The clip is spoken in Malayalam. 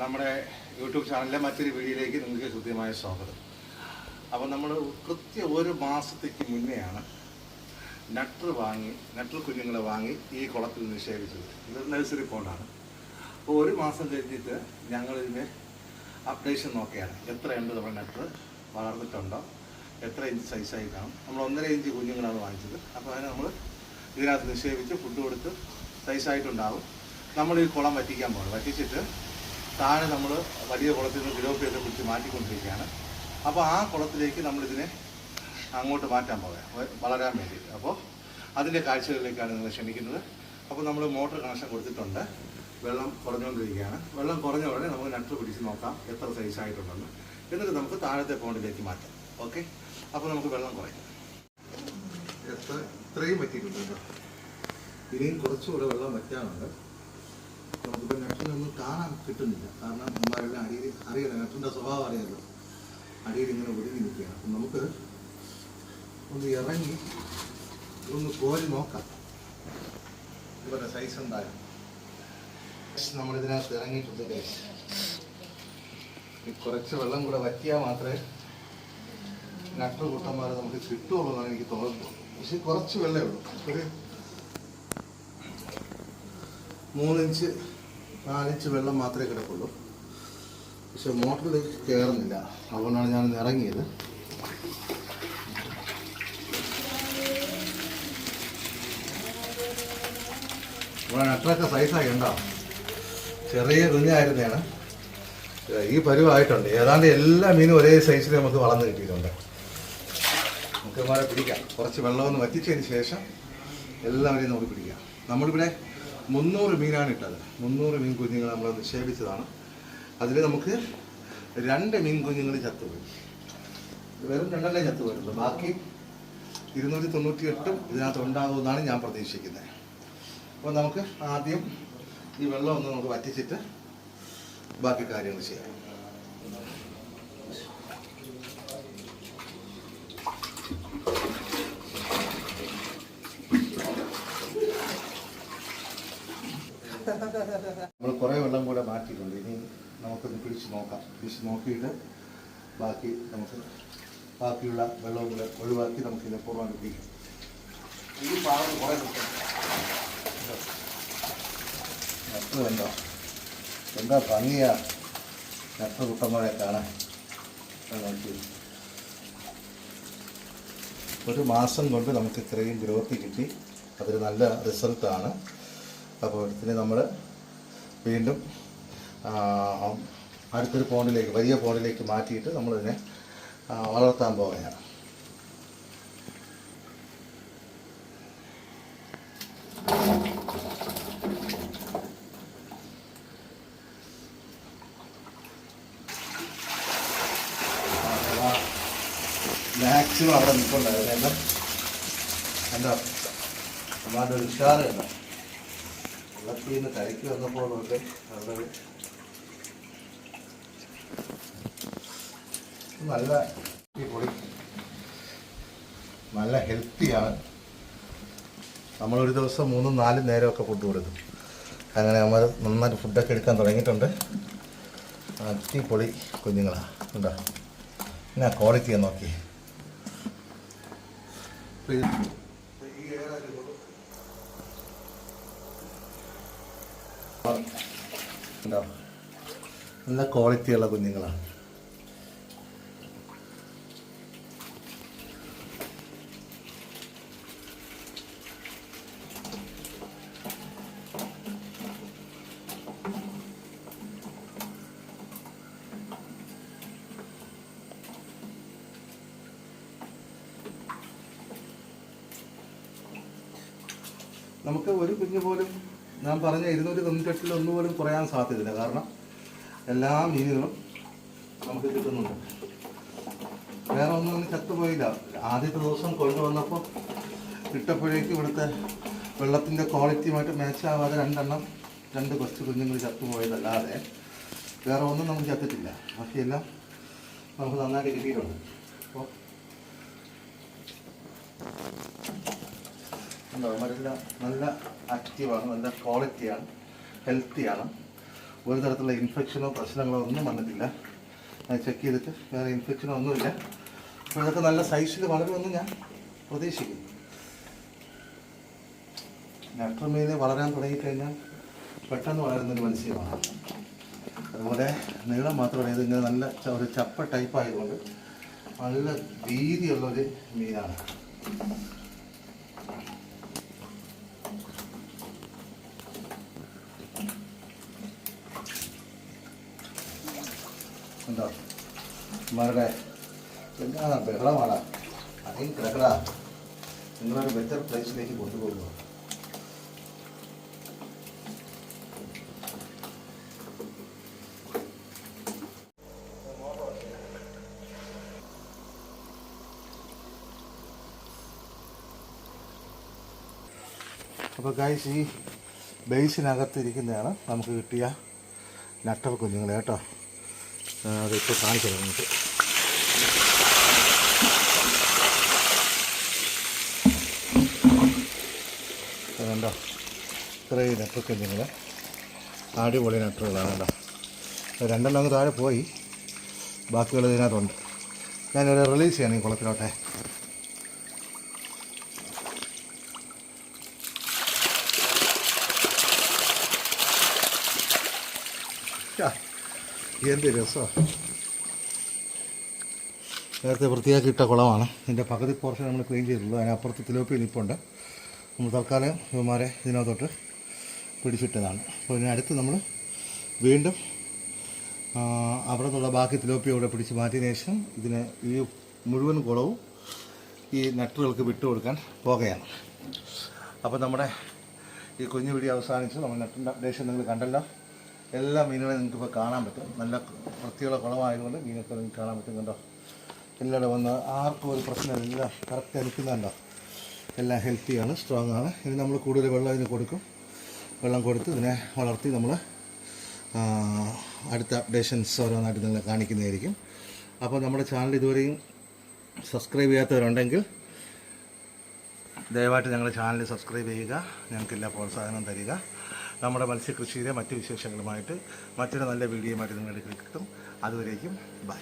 നമ്മുടെ യൂട്യൂബ് ചാനലിലെ മറ്റൊരു വീഡിയോയിലേക്ക് നിങ്ങൾക്ക് കൃത്യമായ സ്വാഗതം. അപ്പോൾ നമ്മൾ കൃത്യം ഒരു മാസത്തേക്ക് മുന്നെയാണ് നട്ടർ വാങ്ങി നട്ടർ കുഞ്ഞുങ്ങളെ വാങ്ങി ഈ കുളത്തിൽ നിക്ഷേപിച്ചത് ഇത് നഴ്സറി പോണ്ടാണ്. അപ്പോൾ ഒരു മാസം കഴിഞ്ഞിട്ട് ഞങ്ങളിതിന്റെ അപ്ഡേഷൻ നോക്കിയാണ്. എത്രയുണ്ട് നമ്മുടെ നട്ടർ? വളർന്നിട്ടുണ്ടോ? എത്ര ഇഞ്ച് സൈസായി കാണും? നമ്മൾ ഒന്നര ഇഞ്ച് കുഞ്ഞുങ്ങളാണ് വാങ്ങിച്ചത്. അപ്പോൾ അതിന് നമ്മൾ ഇതിനകത്ത് നിക്ഷേപിച്ച് ഫുഡ് കൊടുത്ത് സൈസായിട്ടുണ്ടാവും നമ്മൾ ഈ കുളം വറ്റിക്കാൻ പോകണം. വറ്റിച്ചിട്ട് താഴെ നമ്മൾ വലിയ കുളത്തിൽ നിന്ന് ഗിലോപ്പിയൊക്കെ പിടിച്ച് മാറ്റിക്കൊണ്ടിരിക്കുകയാണ്. അപ്പോൾ ആ കുളത്തിലേക്ക് നമ്മളിതിനെ അങ്ങോട്ട് മാറ്റാൻ പോകാം വളരാൻ വേണ്ടിയിട്ട്. അപ്പോൾ അതിന്റെ കാഴ്ചകളിലേക്കാണ് നിങ്ങൾ ക്ഷണിക്കുന്നത്. അപ്പോൾ നമ്മൾ മോട്ടർ കണക്ഷൻ കൊടുത്തിട്ടുണ്ട്. വെള്ളം കുറഞ്ഞുകൊണ്ടിരിക്കുകയാണ്. വെള്ളം കുറഞ്ഞ ഉടനെ നമുക്ക് നട്ട് പിടിച്ച് നോക്കാം എത്ര സൈസ് ആയിട്ടുണ്ടെന്ന്. എന്നിട്ട് നമുക്ക് താഴത്തെ പോണ്ടിലേക്ക് മാറ്റാം. ഓക്കെ? അപ്പോൾ നമുക്ക് വെള്ളം കുറയ്ക്കാം എത്ര ഇത്രയും പറ്റിയിട്ടുണ്ട് ഇനിയും കുറച്ചുകൂടെ വെള്ളം വറ്റാനുണ്ട്. നമുക്കിപ്പോൾ നട്ടിനൊന്നും കാണാൻ കിട്ടുന്നില്ല. കാരണം അമ്മമാരെല്ലാം അടിയിൽ അറിയാലോ നട്ടിന്റെ സ്വഭാവം അറിയാലോ. അടിയിൽ ഇങ്ങനെ ഒതുങ്ങി നിൽക്കുകയാണ്. അപ്പം നമുക്ക് ഒന്ന് ഇറങ്ങി ഒന്ന് കോരി നോക്കാം. ഇവരുടെ സൈസ് എന്തായാലും. നമ്മളിതിനകത്ത് ഇറങ്ങിയിട്ടുണ്ട്. ഈ കുറച്ച് വെള്ളം കൂടെ വറ്റിയാൽ മാത്രമേ നട്ടു കൂട്ടന്മാരെ നമുക്ക് കിട്ടുള്ളൂ എന്നാണ് എനിക്ക് തോന്നുന്നത്. പക്ഷെ കുറച്ച് വെള്ളമേ ഉള്ളൂ. ഒരു മൂന്നിഞ്ച് നാലിഞ്ച് വെള്ളം മാത്രമേ കിടക്കുള്ളൂ. പക്ഷെ മോട്ടറിൽ കയറുന്നില്ല. അതുകൊണ്ടാണ് ഞാൻ ഇറങ്ങിയത്. അത്രയൊക്കെ സൈസായി ചെറിയ കുഞ്ഞായിരുന്നതാണ് ഈ പരുവായിട്ടുണ്ട്. ഏതാണ്ട് എല്ലാ മീനും ഒരേ സൈസിൽ നമുക്ക് വളർന്നു കിട്ടിയിട്ടുണ്ട്. നമുക്ക് പിടിക്കാം. കുറച്ച് വെള്ളമൊന്ന് വറ്റിച്ചതിന് ശേഷം എല്ലാവരെയും നമുക്ക് പിടിക്കാം. നമ്മളിവിടെ മുന്നൂറ് മീനാണ് ഇട്ടത്. മുന്നൂറ് മീൻ കുഞ്ഞുങ്ങൾ നമ്മൾ നിക്ഷേപിച്ചതാണ്. അതിൽ നമുക്ക് രണ്ട് മീൻ കുഞ്ഞുങ്ങൾ ചത്തുപോയി. വെറും രണ്ടല്ലേ ചത്തുപോയിട്ടുണ്ട് ബാക്കി ഇരുന്നൂറ്റി തൊണ്ണൂറ്റി എട്ടും ഇതിനകത്ത് ഉണ്ടാകുമെന്നാണ് ഞാൻ പ്രതീക്ഷിക്കുന്നത്. അപ്പോൾ നമുക്ക് ആദ്യം ഈ വെള്ളം ഒന്ന് നമുക്ക് വറ്റിച്ചിട്ട് ബാക്കി കാര്യങ്ങൾ ചെയ്യാം. നമ്മൾ കുറേ വെള്ളം കൂടെ മാറ്റിയിട്ടുണ്ട്. ഇനി നമുക്കൊന്ന് പിടിച്ച് നോക്കാം. പിടിച്ച് നോക്കിയിട്ട് ബാക്കി നമുക്ക് ബാക്കിയുള്ള വെള്ളം കൂടെ ഒഴിവാക്കി നമുക്ക് ഇതിനെ പൂർവം പിടിക്കാം ഈ പാകം കുറേ നട്ട് കണ്ടോ? എന്താ ഭംഗിയാ. നട്ട് കുട്ടന്മാരെ കാണാൻ. നോക്കി. ഒരു മാസം കൊണ്ട് നമുക്ക് ഇത്രയും ഗ്രോത്ത് കിട്ടി. അതൊരു നല്ല റിസൾട്ടാണ്. അപ്പോൾ ഇതിനെ നമ്മൾ വീണ്ടും അടുത്തൊരു പോണ്ടിലേക്ക് വലിയ പോണ്ടിലേക്ക് മാറ്റിയിട്ട് നമ്മളിതിനെ വളർത്താൻ പോവുകയാണ്. മാക്സിമം അവിടെ നിൽക്കുന്നുണ്ടായിരുന്നു എന്താ? നമ്മുടെ ഒരു ഉഷാറ് വെള്ളത്തിൽ നിന്ന് കരയ്ക്ക് വന്നപ്പോഴൊക്കെ വളരെ നല്ല പൊളി നല്ല ഹെൽത്തിയാണ്. നമ്മളൊരു ദിവസം മൂന്നും നാലും നേരമൊക്കെ ഫുഡ് കൊടുക്കും. അങ്ങനെ നമ്മൾ നന്നായിട്ട് ഫുഡൊക്കെ എടുക്കാൻ തുടങ്ങിയിട്ടുണ്ട്. അടിപൊളി കുഞ്ഞുങ്ങളാണ് ഉണ്ടോ എന്നാ ക്വാളിറ്റിയാണ് നോക്കി ഉണ്ടോ നല്ല ക്വാളിറ്റിയുള്ള കുഞ്ഞുങ്ങളാണ് നമുക്ക് ഒരു കുഞ്ഞു പോലും ഞാൻ പറഞ്ഞ ഇരുന്നൂറ്റി തൊണ്ണൂറ്റെട്ടിൽ ഒന്നുപോലും കുറയാൻ സാധ്യതയില്ല. കാരണം എല്ലാ മീനുകളും നമുക്ക് കിട്ടുന്നുണ്ട്. വേറെ ഒന്നും ചത്തുപോയില്ല ആദ്യത്തെ ദിവസം കൊണ്ടുവന്നപ്പോൾ ഇട്ടപ്പോഴേക്കും ഇവിടുത്തെ വെള്ളത്തിന്റെ ക്വാളിറ്റിയുമായിട്ട് മാച്ച് ആവാതെ രണ്ടെണ്ണം രണ്ട് കൊച്ചു കുഞ്ഞുങ്ങൾ ചത്തുപോയതല്ലാതെ വേറെ ഒന്നും നമുക്ക് ചത്തിട്ടില്ല. ബാക്കിയെല്ലാം നമുക്ക് നന്നായിട്ട് കിട്ടിയിട്ടുണ്ട്. അപ്പോൾ ഉണ്ടോ അവരെല്ലാം നല്ല ആക്റ്റീവാണ് നല്ല ക്വാളിറ്റിയാണ് ഹെൽത്തിയാണ് ഒരു തരത്തിലുള്ള ഇൻഫെക്ഷനോ പ്രശ്നങ്ങളോ ഒന്നും വന്നിട്ടില്ല. ഞാൻ ചെക്ക് ചെയ്തിട്ട് വേറെ ഇൻഫെക്ഷനോ ഒന്നുമില്ല. അപ്പോൾ ഇതൊക്കെ നല്ല സൈസിൽ വളരുമെന്ന് ഞാൻ പ്രതീക്ഷിക്കുന്നു. നട്ടർ മീൻ വളരാൻ തുടങ്ങിക്കഴിഞ്ഞാൽ പെട്ടെന്ന് വളരുന്നൊരു മത്സ്യമാണ്. അതുപോലെ നീളം മാത്രമല്ല ഇത് ഇങ്ങനെ നല്ല ഒരു ചപ്പ ടൈപ്പ് ആയതുകൊണ്ട് നല്ല വീതിയുള്ളൊരു മീനാണ്. ഉണ്ടോ ഇമാരുടെ എന്താണ് ബഹളമാണ് അതിന് കിടക്കടാ നിങ്ങളൊരു ബെറ്റർ പ്ലേസിലേക്ക് കൊണ്ടുപോകുക അപ്പോൾ ഗൈസ് ഈ ബേസിനകത്ത് ഇരിക്കുന്നതാണ് നമുക്ക് കിട്ടിയ നട്ടർ കുഞ്ഞുങ്ങൾ കേട്ടോ. ആ, അതിപ്പോൾ കാണിച്ചത് നമുക്ക്. അതുകൊണ്ടോ കണ്ടോ? ഇത്രയും നെറ്റൊക്കെ നിങ്ങൾ അടിപൊളി നെറ്റുകളാണ് കേട്ടോ രണ്ടെണ്ണം അങ്ങ് താഴെ പോയി. ബാക്കികൾ ഇതിനകത്തുണ്ട്. ഞാനിവിടെ റിലീസ് ചെയ്യണം ഈ കുളത്തിലോട്ടെ. ഛ, എന്ത് രസമാണ് നേരത്തെ വൃത്തിയാക്കി ഇട്ട കുളമാണ്. ഇതിന്റെ പകുതി പോർഷൻ നമ്മൾ ക്ലീൻ ചെയ്തിട്ടുള്ളൂ. അതിനപ്പുറത്ത് തിലോപ്പി നിൽപ്പുണ്ട് നമ്മൾ തൽക്കാലം ഇവന്മാരെ ഇതിനകത്തോട്ട് പിടിച്ചിട്ടതാണ്. അപ്പോൾ ഇതിനടുത്ത് നമ്മൾ വീണ്ടും അവിടെ നിന്നുള്ള ബാക്കി തിലോപ്പി ഇവിടെ പിടിച്ച് മാറ്റിയ ശേഷം ഇതിന് ഈ മുഴുവൻ കുളവും ഈ നട്ടുകൾക്ക് വിട്ടുകൊടുക്കാൻ പോകുകയാണ് അപ്പോൾ നമ്മുടെ ഈ കുഞ്ഞു വീഡിയോ അവസാനിച്ച് നമ്മൾ നെറ്റിന്റെ അപ്ഡേഷൻ നിങ്ങൾ കണ്ടല്ലോ. എല്ലാ മീനുകളും നിങ്ങൾക്ക് ഇപ്പോൾ കാണാൻ പറ്റും. നല്ല വൃത്തിയുള്ള കുളമായതുകൊണ്ട് മീനൊക്കെ നിങ്ങൾക്ക് കാണാൻ പറ്റും കണ്ടോ? എല്ലാവരും വന്ന് ആർക്കും ഒരു പ്രശ്നമില്ല. കറക്റ്റ് നിൽക്കുന്നുണ്ടോ എല്ലാം ഹെൽത്തിയാണ് സ്ട്രോങ് ആണ്. ഇനി നമ്മൾ കൂടുതൽ വെള്ളം ഇതിന് കൊടുക്കും. വെള്ളം കൊടുത്ത് ഇതിനെ വളർത്തി നമ്മൾ അടുത്ത അപ്ഡേഷൻസ് ഓരോന്നായിട്ട് നിങ്ങളെ കാണിക്കുന്നതായിരിക്കും. അപ്പോൾ നമ്മുടെ ചാനൽ ഇതുവരെയും സബ്സ്ക്രൈബ് ചെയ്യാത്തവരുണ്ടെങ്കിൽ ദയവായിട്ട് ഞങ്ങളുടെ ചാനൽ സബ്സ്ക്രൈബ് ചെയ്യുക. ഞങ്ങൾക്ക് എല്ലാ പ്രോത്സാഹനവും തരിക. നമ്മുടെ മത്സ്യകൃഷിയിലെ മറ്റ് വിശേഷങ്ങളുമായിട്ട് മറ്റൊരു നല്ല വീഡിയോയുമായിട്ട് നിങ്ങളുടെ കിട്ടും. അതുവരേക്കും ബൈ.